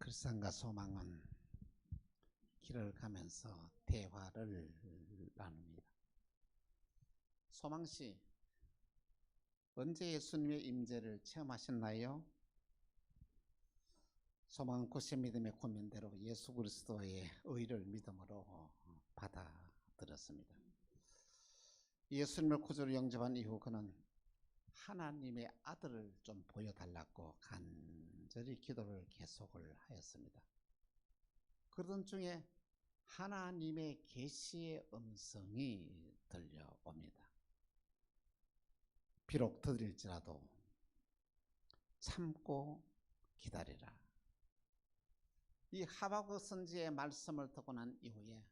글상과 소망은 길을 가면서 대화를 나눕니다. 소망 씨, 언제 예수님의 임재를 체험하셨나요? 소망은 구세 믿음의 고민대로 예수 그리스도의 의를 믿음으로 받아들였습니다. 예수님을 구주로 영접한 이후 그는 하나님의 아들을 좀 보여달라고 간절히 기도를 계속을 하였습니다. 그러던 중에 하나님의 계시의 음성이 들려옵니다. 비록 들릴지라도 참고 기다리라. 이 하바국 선지의 말씀을 듣고 난 이후에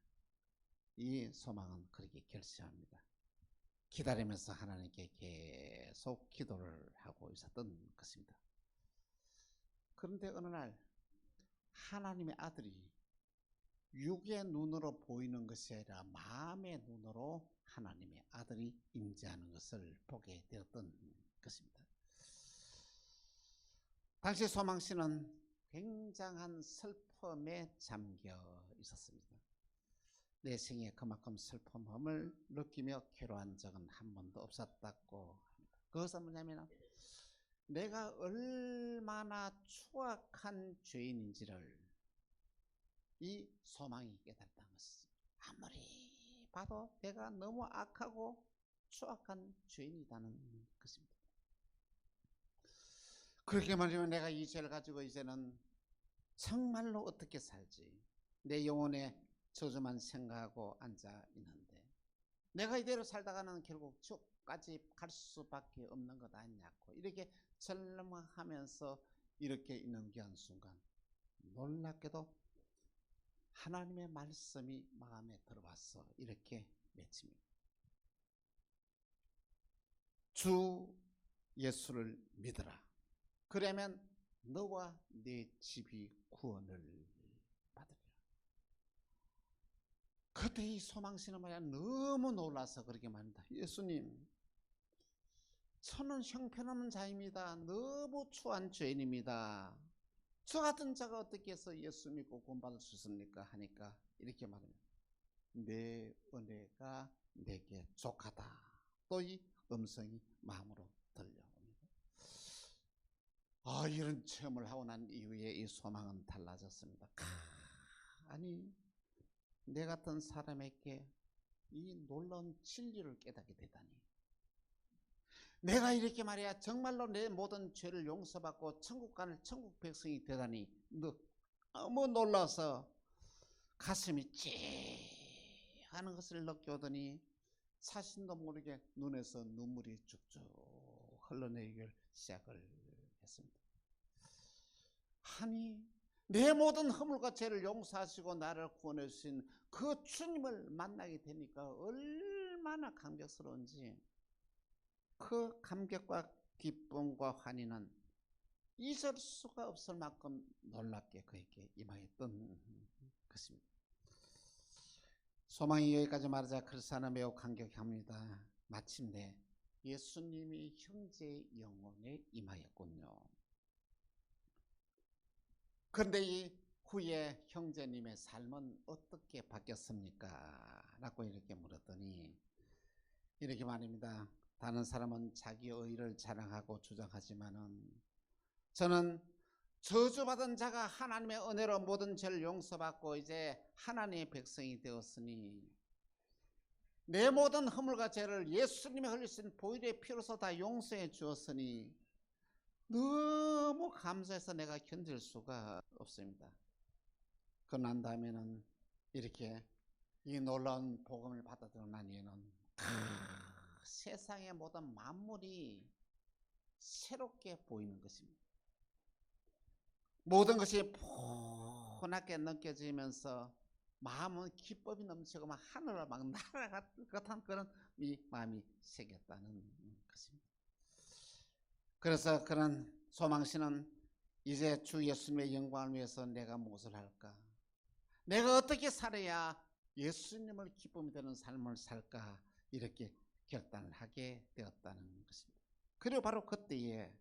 이 소망은 그렇게 결심합니다. 기다리면서 하나님께 계속 기도를 하고 있었던 것입니다. 그런데 어느 날 하나님의 아들이 육의 눈으로 보이는 것이 아니라 마음의 눈으로 하나님의 아들이 임재하는 것을 보게 되었던 것입니다. 당시 소망 씨는 굉장한 슬픔에 잠겨 있었습니다. 내 생에 그만큼 슬픔을 느끼며 괴로운 적은 한 번도 없었다고 합니다. 그것은 뭐냐면 내가 얼마나 추악한 죄인인지를 이 소망이 깨달았다는 것입니다. 아무리 봐도 내가 너무 악하고 추악한 죄인이라는 것입니다. 그렇게 말하면 내가 이 죄를 가지고 이제는 정말로 어떻게 살지? 내 영혼에 저주만 생각하고 앉아 있는데 내가 이대로 살다가는 결국 지옥까지 갈 수밖에 없는 것 아니냐고 이렇게 절망하면서 이렇게 있는 귀한 순간 놀랍게도 하나님의 말씀이 마음에 들어와서 이렇게 맺힙니다. 주 예수를 믿어라. 그러면 너와 네 집이 구원을 받으리라. 그때 이 말이야 너무 놀라서 그렇게 말합니다. 예수님, 저는 형편없는 자입니다. 너무 추한 죄인입니다. 저 같은 자가 어떻게 해서 예수 믿고 구원받을 수 있습니까? 하니까 이렇게 말합니다. 내 은혜가 내게 족하다. 또 이 음성이 마음으로 들려옵니다. 아, 이런 체험을 하고 난 이후에 이 소망은 달라졌습니다. 아니, 내 같은 사람에게 이 놀라운 진리를 깨닫게 되다니. 내가 이렇게 말해야 정말로 내 모든 죄를 용서받고 천국 가는 천국 백성이 되다니 너무 놀라서 가슴이 찌 하는 것을 느껴오더니 자신도 모르게 눈에서 눈물이 쭉쭉 흘러내리기 시작을 했습니다. 아니 내 모든 허물과 죄를 용서하시고 나를 구원해 주신 그 주님을 만나게 되니까 얼마나 감격스러운지 그 감격과 기쁨과 환희는 잊을 수가 없을 만큼 놀랍게 그에게 임하였던 것입니다. 소망이 여기까지 말하자 크리스는 매우 감격합니다. 마침내 예수님이 형제의 영혼에 임하였군요. 그런데 이 후에 형제님의 삶은 어떻게 바뀌었습니까? 라고 이렇게 물었더니 이렇게 말입니다. 다른 사람은 자기 의를 자랑하고 주장하지만은 저는 저주받은 자가 하나님의 은혜로 모든 죄를 용서받고 이제 하나님의 백성이 되었으니 내 모든 허물과 죄를 예수님의 흘리신 보일의 피로서 다 용서해 주었으니 너무 감사해서 내가 견딜 수가 없습니다. 그난 다음에는 이렇게 이 놀라운 복음을 받아들여 나니에는 세상의 모든 만물이 새롭게 보이는 것입니다. 모든 것이 푸하게 느껴지면서 마음은 기쁨이 넘치고 막 하늘을 막 날아갈 듯한 그런 이 마음이 새겼다는 것입니다. 그래서 그런 소망씨는 이제 주 예수님의 영광을 위해서 내가 무엇을 할까? 내가 어떻게 살아야 예수님을 기쁨이 되는 삶을 살까? 이렇게 결단을 하게 되었다는 것입니다. 그리고 바로 그때에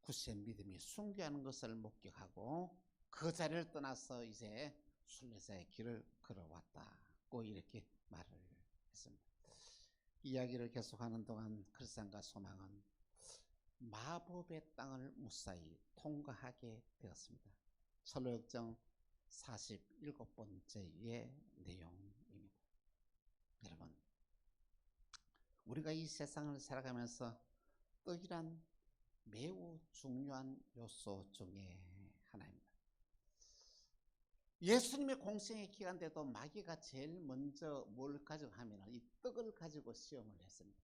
굳세 믿음이 순교하는 것을 목격하고 그 자리를 떠나서 이제 순례자의 길을 걸어왔다고 이렇게 말을 했습니다. 이야기를 계속하는 동안 글상과 소망은 마법의 땅을 무사히 통과하게 되었습니다. 철로역정 47번째의 내용입니다. 여러분, 우리가 이 세상을 살아가면서 떡이란 매우 중요한 요소 중에 하나입니다. 예수님의 공생의 기간 때도 마귀가 제일 먼저 뭘 가지고 하면 이 떡을 가지고 시험을 했습니다.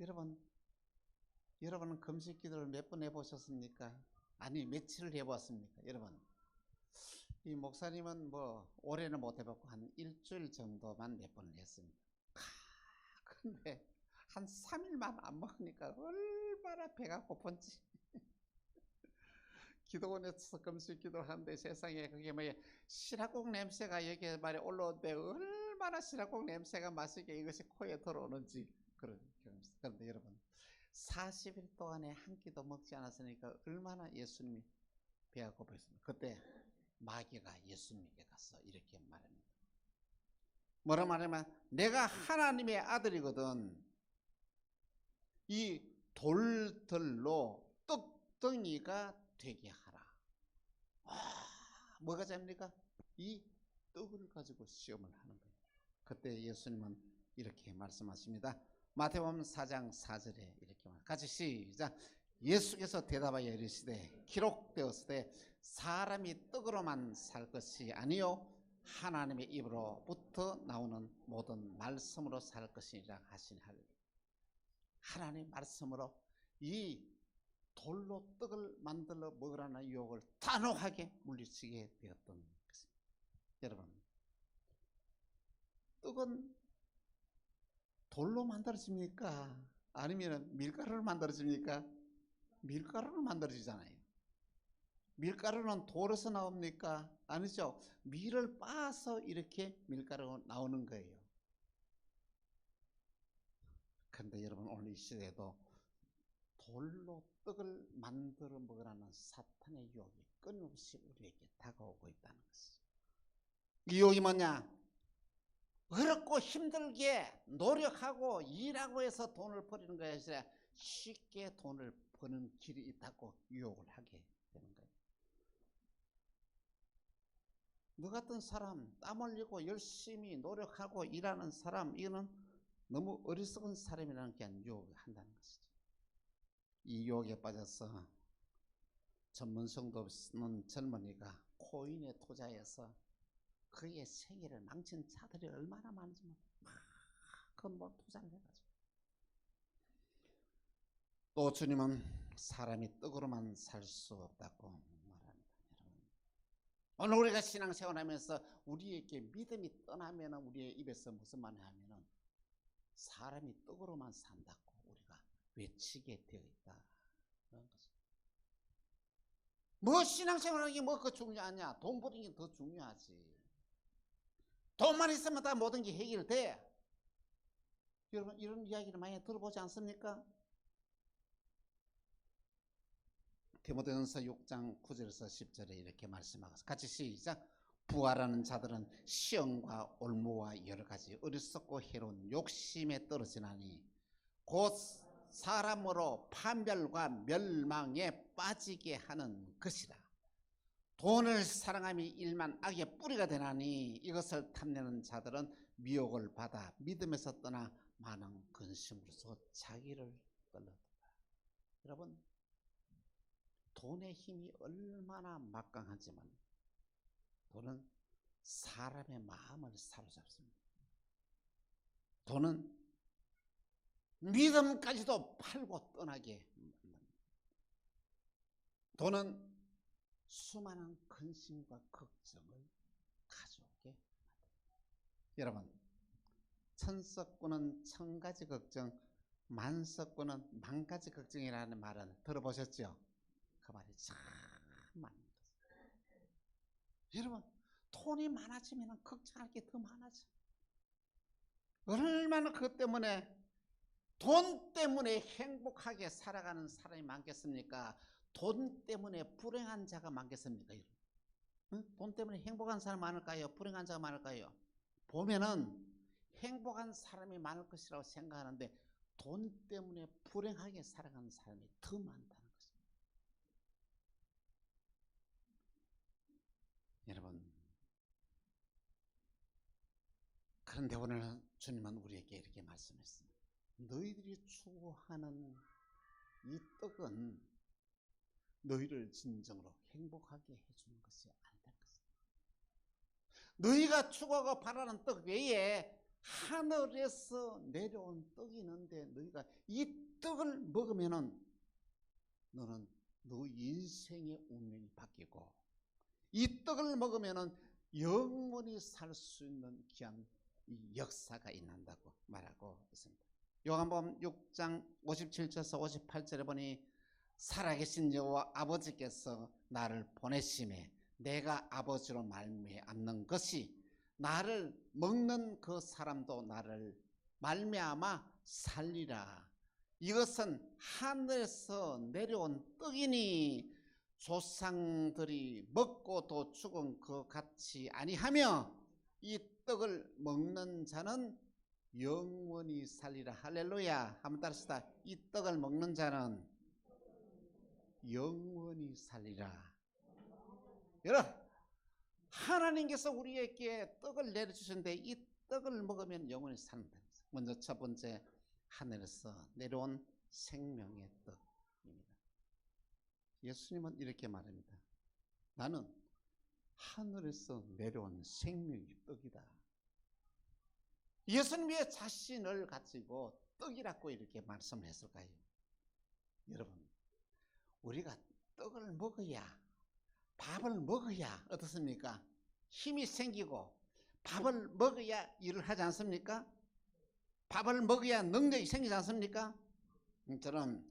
여러분, 여러분은 금식 기도를 몇 번 해보셨습니까? 아니, 며칠을 해보았습니까? 여러분, 이 목사님은 뭐, 올해는 못 해봤고, 한 일주일 정도만 몇 번을 했습니다. 아, 근데, 한 3일만 안 먹으니까 얼마나 배가 고픈지. 기도원에서 금식 기도를 하는데 세상에 그게 뭐 시라국 냄새가 여기에 말에 올라오는데 얼마나 시라국 냄새가 맛있게 이것이 코에 들어오는지 그런 경험이 그런데 여러분 40일 동안에 한 끼도 먹지 않았으니까 얼마나 예수님이 배가 고팠습니까? 그때 마귀가 예수님께 가서 이렇게 말합니다. 뭐라 말하면 내가 하나님의 아들이거든 이 돌들로 떡덩이가 되게 하라. 아, 뭐가 됩니까? 이 떡을 가지고 시험을 하는 거예요. 그때 예수님은 이렇게 말씀하십니다. 마태복음 4장 4절에 이렇게 말. 같이 시작. 예수께서 대답하여 이르시되 기록되었으되 사람이 떡으로만 살 것이 아니요 하나님의 입으로부터 나오는 모든 말씀으로 살 것이라 하시니 하나님의 말씀으로 이 돌로 떡을 만들어 먹으라는 유혹을 단호하게 물리치게 되었던 것입니다. 여러분, 떡은 돌로 만들어집니까? 아니면 밀가루로 만들어집니까? 밀가루로 만들어지잖아요. 밀가루는 돌에서 나옵니까? 아니죠. 밀을 빻아서 이렇게 밀가루가 나오는 거예요. 그런데 여러분 오늘 이 시대에도 돌로 떡을 만들어 먹으라는 사탄의 유혹이 끊임없이 우리에게 다가오고 있다는 것이죠. 이 유혹이 뭐냐? 어렵고 힘들게 노력하고 일하고 해서 돈을 버리는 것이 아니라 쉽게 돈을 버는 길이 있다고 유혹을 하게 되는 거예요. 너 같은 사람, 땀 흘리고 열심히 노력하고 일하는 사람, 이거는 너무 어리석은 사람이라는 게 유혹을 한다는 것이죠. 이 유혹에 빠져서 전문 성도 없는 젊은이가 코인에 투자해서 그의 생애를 망친 자들이 얼마나 많은지 막그뭐 투자를 해가지고 또 주님은 사람이 떡으로만 살 수 없다고 말합니다. 여러분 오늘 우리가 신앙 생활하면서 우리에게 믿음이 떠나면 우리의 입에서 무슨 말을 하면은 사람이 떡으로만 산다고 우리가 외치게 되어 있다. 그런 거죠. 뭐 신앙생활하는 게 뭐가 중요하냐? 돈 버는 게 더 중요하지. 돈만 있으면 다 모든 게 해결돼. 여러분 이런 이야기를 많이 들어보지 않습니까? 디모데전서 6장 9절에서 10절에 이렇게 말씀하고 같이 시작. 부활하는 자들은 시험과 올무와 여러 가지 어리석고 해로운 욕심에 떨어지나니 곧 사람으로 판별과 멸망에 빠지게 하는 것이라. 돈을 사랑함이 일만 악의 뿌리가 되나니 이것을 탐내는 자들은 미혹을 받아 믿음에서 떠나 많은 근심으로서 자기를 떨어뜨다. 여러분, 돈의 힘이 얼마나 막강하지만 돈은 사람의 마음을 사로잡습니다. 돈은 믿음까지도 팔고 떠나게 만듭니다. 돈은 수많은 근심과 걱정을 가져오게 만듭니다. 여러분, 천석구는 천 가지 걱정, 만석구는 만 가지 걱정이라는 말은 들어보셨죠? 그 말이 참 맞는 거죠. 여러분, 돈이 많아지면 걱정할 게 더 많아져. 얼마나 그것 때문에 돈 때문에 행복하게 살아가는 사람이 많겠습니까? 돈 때문에 불행한 자가 많겠습니까? 응? 돈 때문에 행복한 사람 많을까요? 불행한 사람 많을까요? 보면은 행복한 사람이 많을 것이라고 생각하는데 돈 때문에 불행하게 살아가는 사람이 더 많다는 것입니다. 여러분, 그런데 오늘 주님은 우리에게 이렇게 말씀했습니다. 너희들이 추구하는 이 떡은 너희를 진정으로 행복하게 해주는 것이 아니라는 것입니다. 너희가 추구하고 바라는 떡 외에 하늘에서 내려온 떡이 있는데 너희가 이 떡을 먹으면은 너는 너 인생의 운명이 바뀌고 이 떡을 먹으면은 영원히 살 수 있는 귀한 이 역사가 일어난다고 말하고 있습니다. 요한복음 6장 57절에서 58절에 보니 살아계신 여호와 아버지께서 나를 보내심에 내가 아버지로 말미암는 것이 나를 먹는 그 사람도 나를 말미암아 살리라. 이것은 하늘에서 내려온 떡이니 조상들이 먹고 또 죽은 그 같이 아니하며 이 떡을 먹는 자는 영원히 살리라. 할렐루야. 한번 따라합시다. 이 떡을 먹는 자는 영원히 살리라. 여러분, 하나님께서 우리에게 떡을 내려주셨는데 이 떡을 먹으면 영원히 산다. 먼저 첫 번째 하늘에서 내려온 생명의 떡입니다. 예수님은 이렇게 말합니다. 나는 하늘에서 내려온 생명의 떡이다. 예수님 왜 자신을 가지고 떡이라고 이렇게 말씀을 했을까요? 여러분, 우리가 떡을 먹어야 밥을 먹어야 어떻습니까? 힘이 생기고 밥을 먹어야 일을 하지 않습니까? 밥을 먹어야 능력이 생기지 않습니까? 저는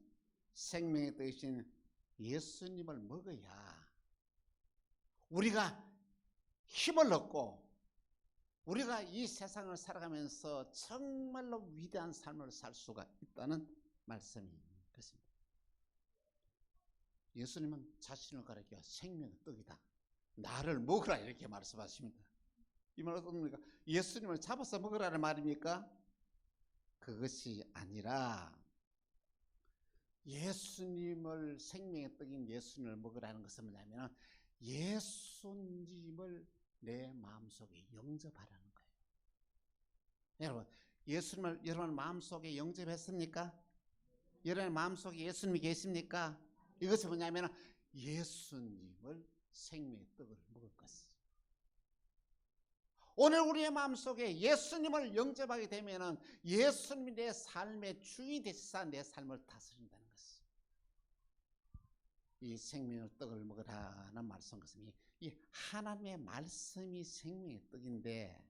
생명의 뜻인 예수님을 먹어야 우리가 힘을 얻고 우리가 이 세상을 살아가면서 정말로 위대한 삶을 살 수가 있다는 말씀이 그렇습니다. 예수님은 자신을 가리켜 생명의 떡이다. 나를 먹으라 이렇게 말씀하십니다. 이 말은 어떻습니까? 예수님을 잡아서 먹으라는 말입니까? 그것이 아니라 예수님을 생명의 떡인 예수님을 먹으라는 것은 뭐냐면 예수님을 내 마음속에 영접하라는 거예요. 여러분, 예수님을 여러분 마음속에 영접했습니까? 여러분 마음속에 예수님이 계십니까? 이것이 뭐냐면 예수님을 생명의 떡을 먹을 것이죠. 오늘 우리의 마음속에 예수님을 영접하게 되면은 예수님이 내 삶의 주인 되시사 내 삶을 다스린다는 것이. 이 생명의 떡을 먹으라는 말씀 것은 이 하나님의 말씀이 생명의 떡인데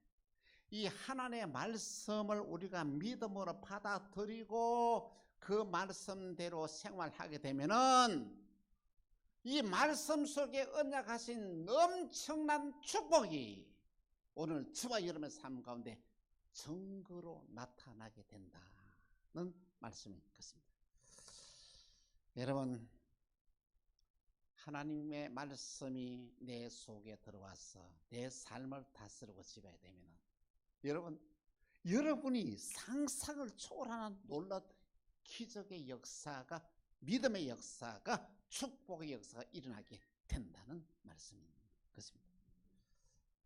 이 하나님의 말씀을 우리가 믿음으로 받아들이고 그 말씀대로 생활하게 되면은 이 말씀 속에 언약하신 엄청난 축복이 오늘 저와 여러분의 삶 가운데 증거로 나타나게 된다는 말씀이 그렇습니다. 여러분 하나님의 말씀이 내 속에 들어와서 내 삶을 다스리고 지배야 되면 여러분 여러분이 상상을 초월하는 놀라운 기적의 역사가 믿음의 역사가 축복의 역사가 일어나게 된다는 말씀인 것입니다.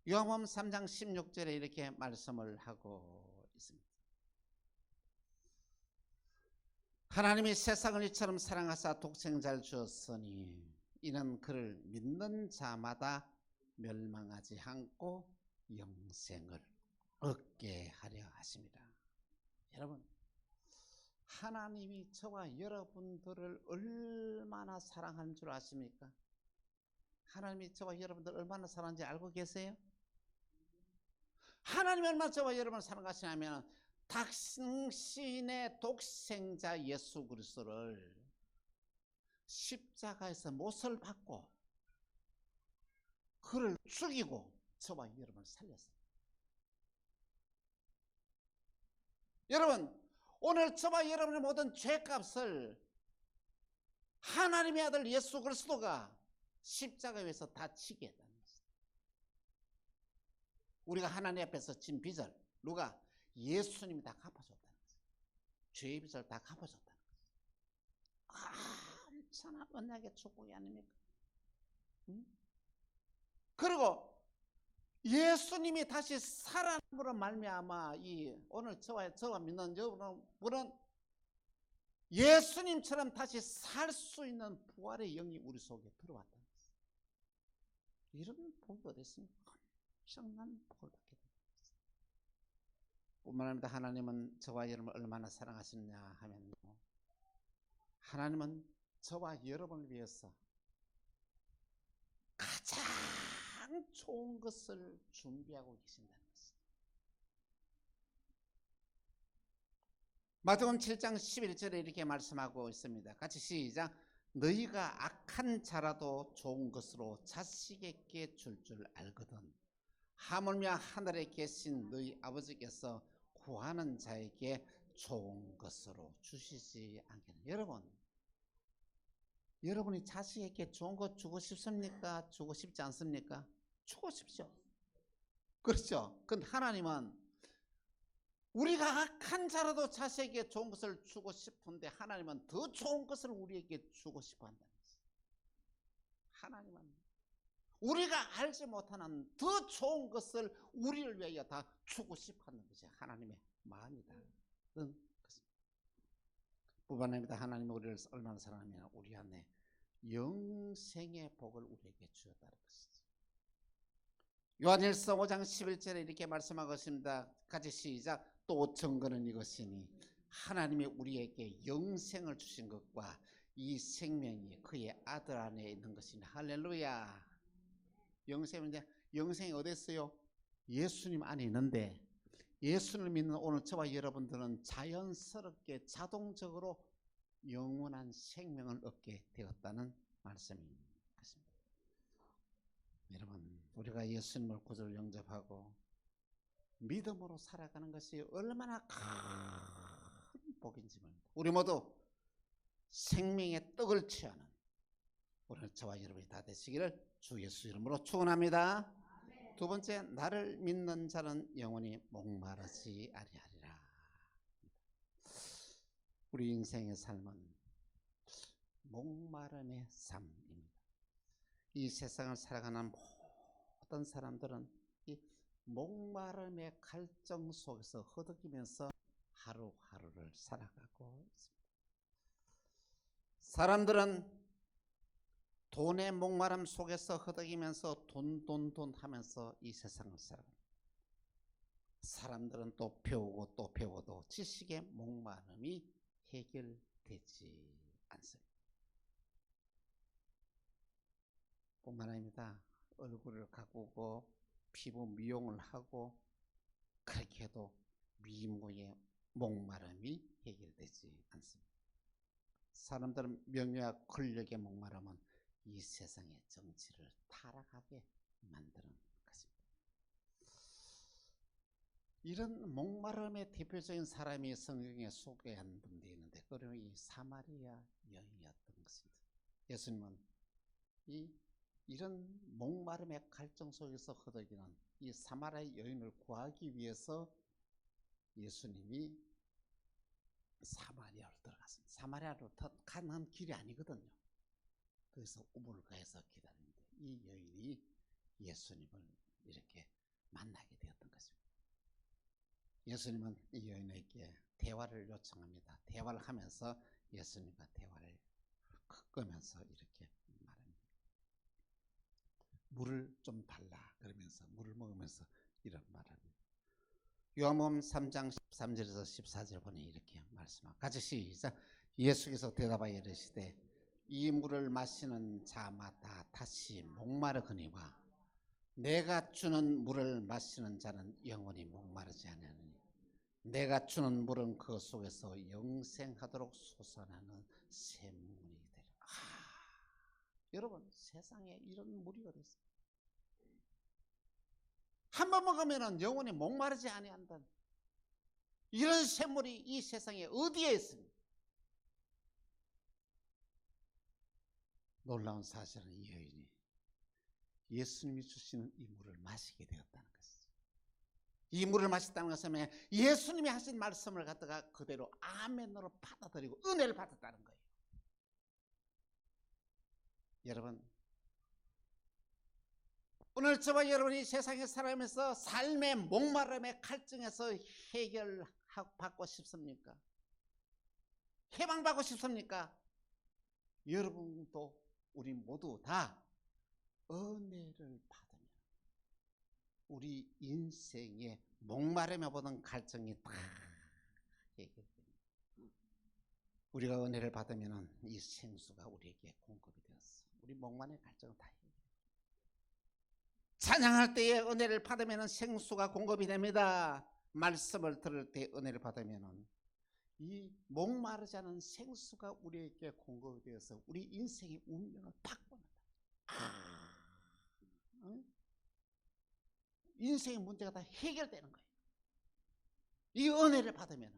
요한복음 3장 16절에 이렇게 말씀을 하고 있습니다. 하나님이 세상을 이처럼 사랑하사 독생자를 주었으니 이는 그를 믿는 자마다 멸망하지 않고 영생을 얻게 하려 하십니다. 여러분 하나님이 저와 여러분들을 얼마나 사랑하는 줄 아십니까? 하나님이 저와 여러분들 얼마나 사랑하는지 알고 계세요? 하나님이 얼마나 저와 여러분을 사랑하시냐면 당신의 독생자 예수 그리스도를 십자가에서 못을 받고 그를 죽이고 저와 여러분을 살렸어요. 여러분 오늘 저와 여러분의 모든 죄값을 하나님의 아들 예수 그리스도가 십자가에서 다 치게 했다는 것입니다. 우리가 하나님 앞에서 진 빚을 누가 예수님이 다 갚아줬다는 거죠. 죄의 빚을 다 갚아줬다는. 아, 얼마나 언약의 축복이 아닙니까? 응? 그리고 예수님이 다시 살아남으로 말미암아 이 오늘 저와 저와 믿는 여러분은 예수님처럼 다시 살 수 있는 부활의 영이 우리 속에 들어왔다는 것입니다. 이런 복이 어디 있습니까? 엄청난 복을 받게 됩니다. 뿐만 아니라 하나님은 저와 여러분을 얼마나 사랑하시느냐 하면요. 하나님은 저와 여러분을 위해서 가장 좋은 것을 준비하고 계신다는 것입니다. 마태복음 7장 11절에 이렇게 말씀하고 있습니다. 같이 시작. 너희가 악한 자라도 좋은 것으로 자식에게 줄 줄 알거든. 하물며 하늘에 계신 너희 아버지께서 구하는 자에게 좋은 것으로 주시지 않겠나. 여러분, 여러분이 자식에게 좋은 것 주고 싶습니까? 주고 싶지 않습니까? 싶죠. 그렇죠. 근데 하나님은 우리가 악한 자라도 자식에게 좋은 것을 주고 싶은데 하나님은 더 좋은 것을 우리에게 주고 싶어 한다는 것이죠. 하나님은 우리가 알지 못하는 더 좋은 것을 우리를 위하여 다 주고 싶어 하는 것이 하나님의 마음이다. 는 것입니다. 부반입니다. 하나님이 우리를 얼마나 사랑하면 우리 안에 영생의 복을 우리에게 주었다는 것이죠. 요한일서 5장 11절에 이렇게 말씀하고 있습니다. 같이 시작. 또 증거는 이것이니 하나님이 우리에게 영생을 주신 것과 이 생명이 그의 아들 안에 있는 것이니 할렐루야. 영생은 영생이 어디 있어요? 예수님 안에 있는데 예수를 믿는 오늘 저와 여러분들은 자연스럽게 자동적으로 영원한 생명을 얻게 되었다는 말씀입니다. 여러분, 우리가 예수님을 구주로 영접하고 믿음으로 살아가는 것이 얼마나 큰 복인지 모릅니다. 우리 모두 생명의 떡을 취하는 오늘 저와 여러분이 다 되시기를 주 예수 이름으로 축원합니다. 두 번째, 나를 믿는 자는 영원히 목마르지 아니하리라. 우리 인생의 삶은 목마름의 삶입니다. 이 세상을 살아가는 모든 사람들은 이 목마름의 갈증 속에서 허덕이면서 하루하루를 살아가고 있습니다. 사람들은 돈의 목마름 속에서 허덕이면서 돈, 돈, 돈 하면서 이 세상을 살아갑니다. 사람들은 또 배우고 또 배워도 지식의 목마름이 해결되지 않습니다. 뿐만 아닙니다. 얼굴을 가꾸고 피부 미용을 하고 그렇게 해도 미모의 목마름이 해결되지 않습니다. 사람들은 명예와 권력의 목마름은 이 세상의 정치를 타락하게 만드는 것입니다. 이런 목마름의 대표적인 사람이 성경에 소개한 분들이 있는데 그러면 이 사마리아 여인이었던 것입니다. 예수님은 이 이런 목마름의 갈증 속에서 허덕이는 이 사마리아 여인을 구하기 위해서 예수님이 사마리아로 들어갔습니다. 사마리아로 가는 길이 아니거든요. 그래서 우물가에서 기다립니다. 이 여인이 예수님을 이렇게 만나게 되었던 것입니다. 예수님은 이 여인에게 대화를 요청합니다. 대화를 하면서 예수님과 대화를 끄면서 이렇게. 물을 좀 달라 그러면서 물을 먹으면서 이런 말합니다. 요한복음 3장 13절에서 14절 보니 이렇게 말씀하고 같이 시작 예수께서 대답하여 이르시되 이 물을 마시는 자마다 다시 목마르거니와 내가 주는 물을 마시는 자는 영원히 목마르지 않으니 내가 주는 물은 그 속에서 영생하도록 솟아나는. 아, 여러분 세상에 이런 어디 있어요? 한 번 먹으면 영원히 목마르지 아니한다. 이런 샘물이 이 세상에 어디에 있습니까? 놀라운 사실은 이 여인이 예수님이 주시는 이 물을 마시게 되었다는 것이죠. 이 물을 마셨다는 것은? 예수님이 하신 말씀을 갖다가 그대로 아멘으로 받아들이고 은혜를 받았다는 거예요. 여러분, 오늘 저와 여러분이 세상에 살아가면서 삶의 목마름의 갈증에서 해결받고 싶습니까? 해방받고 싶습니까? 여러분도 우리 모두 다 은혜를 받으면 우리 인생의 목마름에 보던 갈증이 다 해결됩니다. 우리가 은혜를 받으면 이 생수가 우리에게 공급이 되었어. 우리 목마름의 갈증은 다 해결. 찬양할 때에 은혜를 받으면 생수가 공급이 됩니다. 말씀을 들을 때 은혜를 받으면 이 목마르지 않은 생수가 우리에게 공급이 되어서 우리 인생의 운명을 바꿔낸다. 아, 응? 인생의 문제가 다 해결되는 거예요. 이 은혜를 받으면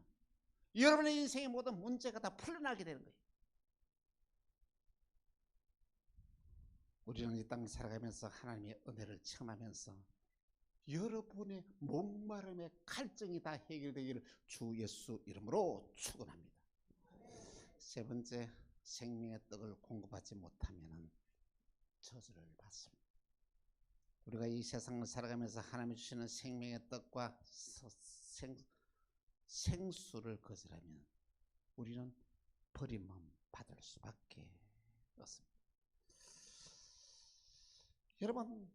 여러분의 인생의 모든 문제가 다 풀려나게 되는 거예요. 우리는 이 땅 살아가면서 하나님의 은혜를 체험하면서 여러분의 목마름의 갈증이 다 해결되기를 주 예수 이름으로 축원합니다. 세 번째 생명의 떡을 공급하지 못하면 저주를 받습니다. 우리가 이 세상을 살아가면서 하나님이 주시는 생명의 떡과 생, 생수를 거절하면 우리는 버림만 받을 수밖에 없습니다. 여러분,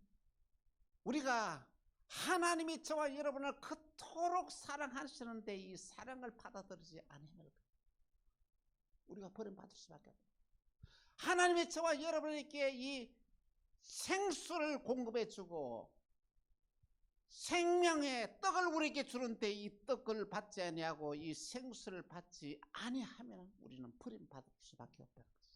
우리가 하나님이 저와 여러분을 그토록 사랑하시는데 이 사랑을 받아들이지 않으면 우리가 버림받을 수밖에 없다. 하나님이 저와 여러분에게 이 생수를 공급해 주고 생명의 떡을 우리에게 주는데 이 떡을 받지 아니하고 이 생수를 받지 아니하면 우리는 버림받을 수밖에 없다는 것입니다.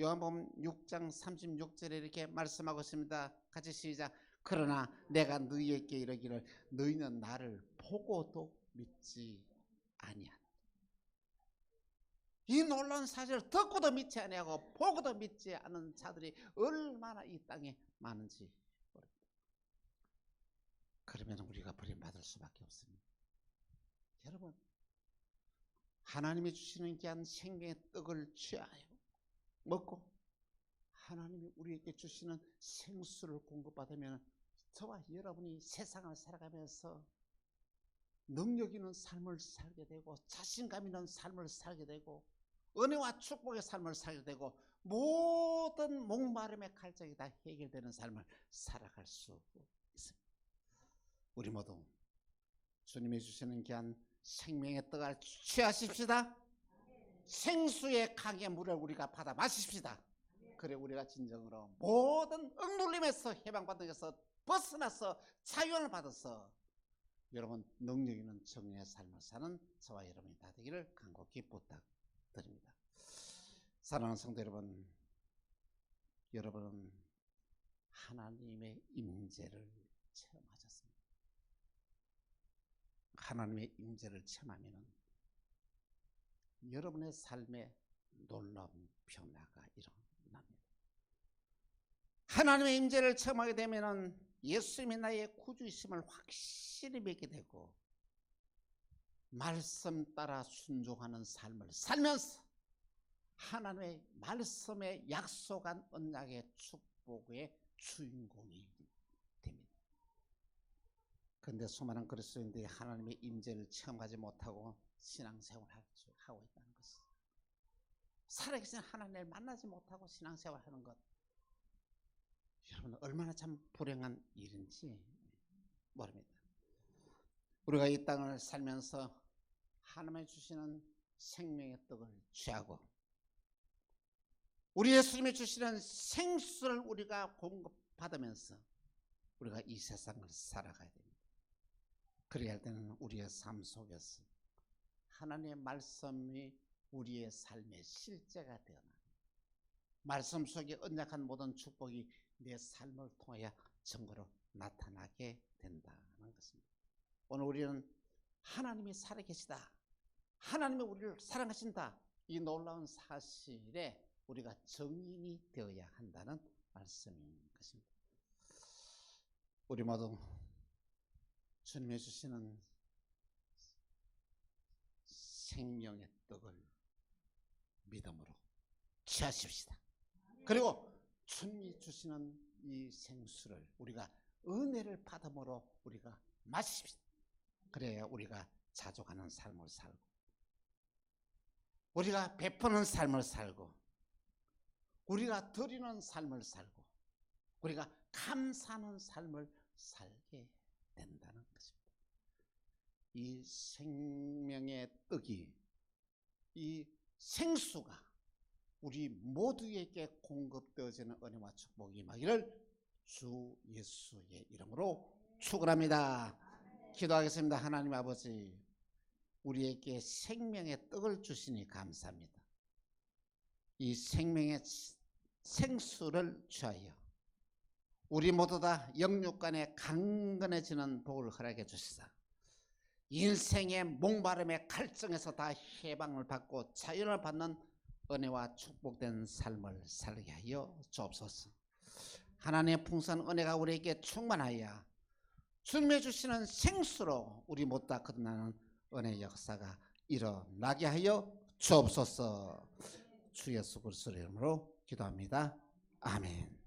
요한복음 6장 36절에 이렇게 말씀하고 있습니다. 같이 시작. 그러나 내가 너희에게 이르기를 너희는 나를 보고도 믿지 아니한. 이 놀라운 사실을 듣고도 믿지 아니하고 보고도 믿지 않은 자들이 얼마나 이 땅에 많은지 모릅니다. 그러면 우리가 버림받을 수밖에 없습니다. 여러분, 하나님이 주시는 귀한 생명의 떡을 취하여 먹고 하나님이 우리에게 주시는 생수를 공급받으면 저와 여러분이 세상을 살아가면서 능력 있는 삶을 살게 되고 자신감 있는 삶을 살게 되고 은혜와 축복의 삶을 살게 되고 모든 목마름의 갈증이 다 해결되는 삶을 살아갈 수 있습니다. 우리 모두 주님이 주시는 귀한 생명의 떡을 취하십시다. 생수의 강의 물을 우리가 받아 마십시다. 그래 우리가 진정으로 모든 억눌림에서 해방받아서 벗어나서 자유를 받아서 여러분 능력 있는 정의의 삶을 사는 저와 여러분이 다 되기를 간곡히 부탁드립니다. 사랑하는 성도 여러분, 여러분은 하나님의 임재를 체험하셨습니다. 하나님의 임재를 체험하면은 여러분의 삶에 놀라운 변화가 일어납니다. 하나님의 임재를 체험하게 되면은 예수님이 나의 구주이심을 확실히 믿게 되고 말씀 따라 순종하는 삶을 살면서 하나님의 말씀에 약속한 언약의 축복의 주인공이 됩니다. 그런데 수많은 그리스도인들이 하나님의 임재를 체험하지 못하고 신앙생활을 하 고 있다는 것을 살아계신 하나님을 만나지 못하고 신앙생활을 하는 것 여러분 얼마나 참 불행한 일인지 모릅니다. 우리가 이 땅을 살면서 하나님이 주시는 생명의 떡을 취하고 우리 예수님이 주시는 생수를 우리가 공급받으면서 우리가 이 세상을 살아가야 됩니다. 그래야 할 때는 우리의 삶 속에서 하나님의 말씀이 우리의 삶의 실제가 되어나 말씀 속에 언약한 모든 축복이 내 삶을 통하여 증거로 나타나게 된다는 것입니다. 오늘 우리는 하나님이 살아계시다. 하나님이 우리를 사랑하신다. 이 놀라운 사실에 우리가 정인이 되어야 한다는 말씀인 것입니다. 우리 모두 주님이 주시는 생명의 떡을 믿음으로 취하십시다. 그리고 주님이 주시는 이 생수를 우리가 은혜를 받음으로 우리가 마십시다. 그래야 우리가 자족하는 삶을 살고 우리가 베푸는 삶을 살고 우리가 드리는 삶을 살고 우리가 감사하는 삶을 살게 된다는 것입니다. 이 생명의 떡이 이 생수가 우리 모두에게 공급되어지는 은혜와 축복이 임하기를 주 예수의 이름으로 축원합니다. 기도하겠습니다. 하나님 아버지 우리에게 생명의 떡을 주시니 감사합니다. 이 생명의 생수를 취하여 우리 모두 다 영육간에 강건해지는 복을 허락해 주시사 인생의 목마름의 갈증에서 다 해방을 받고 자연을 받는 은혜와 축복된 삶을 살게 하여 주옵소서. 하나님의 풍성한 은혜가 우리에게 충만하여 주님의 주시는 생수로 우리 모두 다 거듭나는 은혜 역사가 일어나게 하여 주옵소서. 주 예수 그리스도의 이름으로 기도합니다. 아멘.